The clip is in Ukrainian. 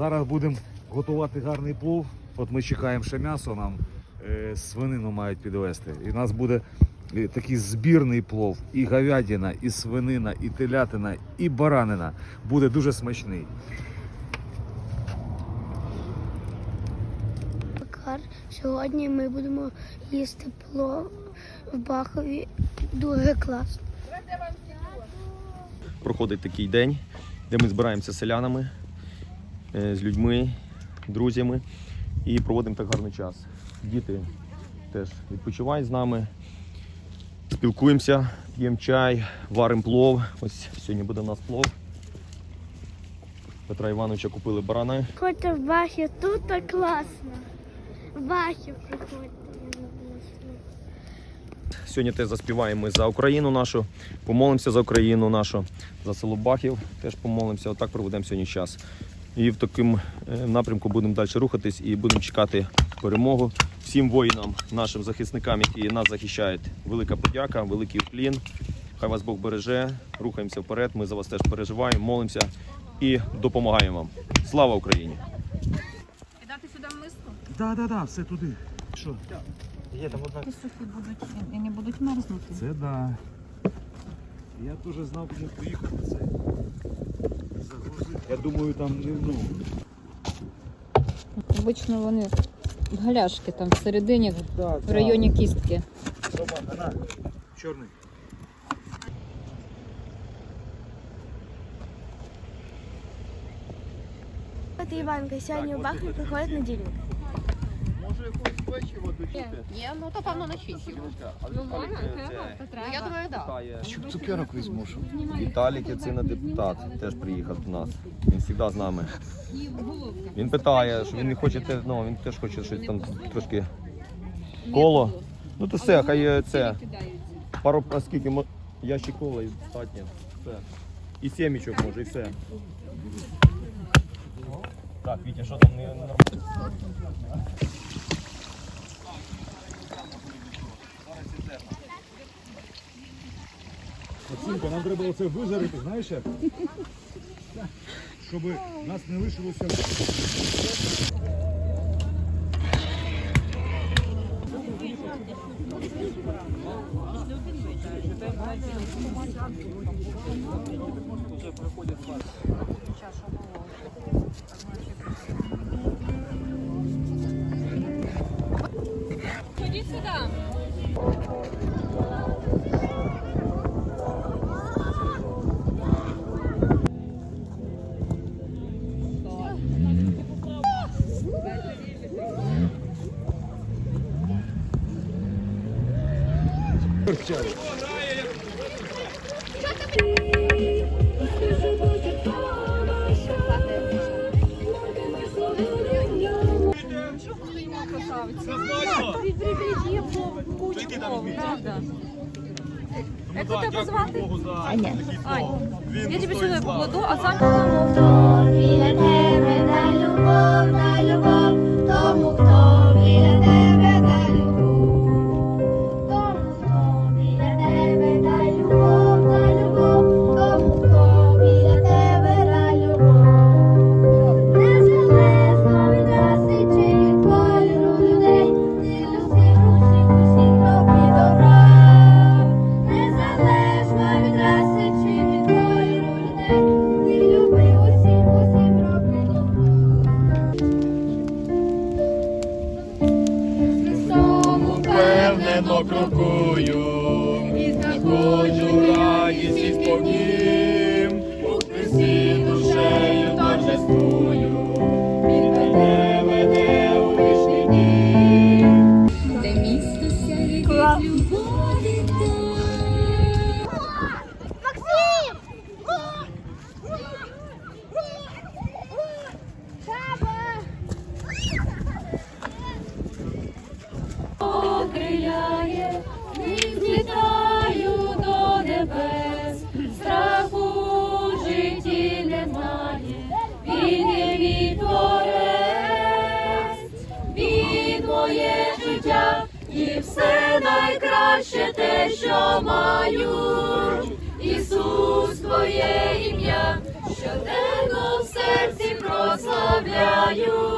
Зараз будемо готувати гарний плов. От ми чекаємо ще м'ясо, нам е, свинину мають підвести. І у нас буде е, такий збірний плов. І говядина, і свинина, і телятина, і баранина. Буде дуже смачний. Макар. Сьогодні ми будемо їсти плов в Бахові. Дуже класно. проходить такий день, де ми збираємося з селянами, з людьми, друзями і проводимо так гарний час. Діти теж відпочивають з нами, спілкуємося, п'ємо чай, варимо плов. Ось сьогодні буде у нас плов. Петра Івановича купили барани. Приходьте в Бахів, тут так класно. В Бахів приходьте. Сьогодні теж заспіваємо ми за Україну нашу, помолимося за Україну нашу, за село Бахів теж помолимося. Отак проведемо сьогодні час. І в такому е, напрямку будемо далі рухатись і будемо чекати перемогу. Всім воїнам, нашим захисникам, які нас захищають. Велика подяка, великий уклін. Хай вас Бог береже. Рухаємося вперед. Ми за вас теж переживаємо, молимося і допомагаємо вам. Слава Україні! Кидати сюди в миску? Так, так, так, все туди. Що? І сухі будуть і не будуть мерзнути. Це да. Я теж знав, кому поїхати це. Я думаю, там не ну. Обично вони галяшки там всередині, Так, в районі кістки. Собака, на. Чорний. От Іванка, сьогодні в Недільник. Є, ну то певно на. Ну, можна, треба, Я думаю, так. Цукерок візьму. Віталік Яцина депутат теж приїхав до нас. Він завжди з нами. Він питає, що він не хоче, те- ну він теж хоче щось там трошки коло. Ну то все, хай е, це. Пару а скільки мо- ящик кола і достатньо. Все. І сімічок може, і все. Так, Вітя, що там не не нормально? Оцінка, нам треба оце вижарити, знаєш? Щоб нас не лишилося. Ходіть сюди. Як тебе звати? Аня. Я тебе сюди покладу, а сам Впевнено крокую, і знаходжу радість і спокій, у Христі душею найкраще те, що маю. Ісус, твоє ім'я, що щоденно в серці прославляю.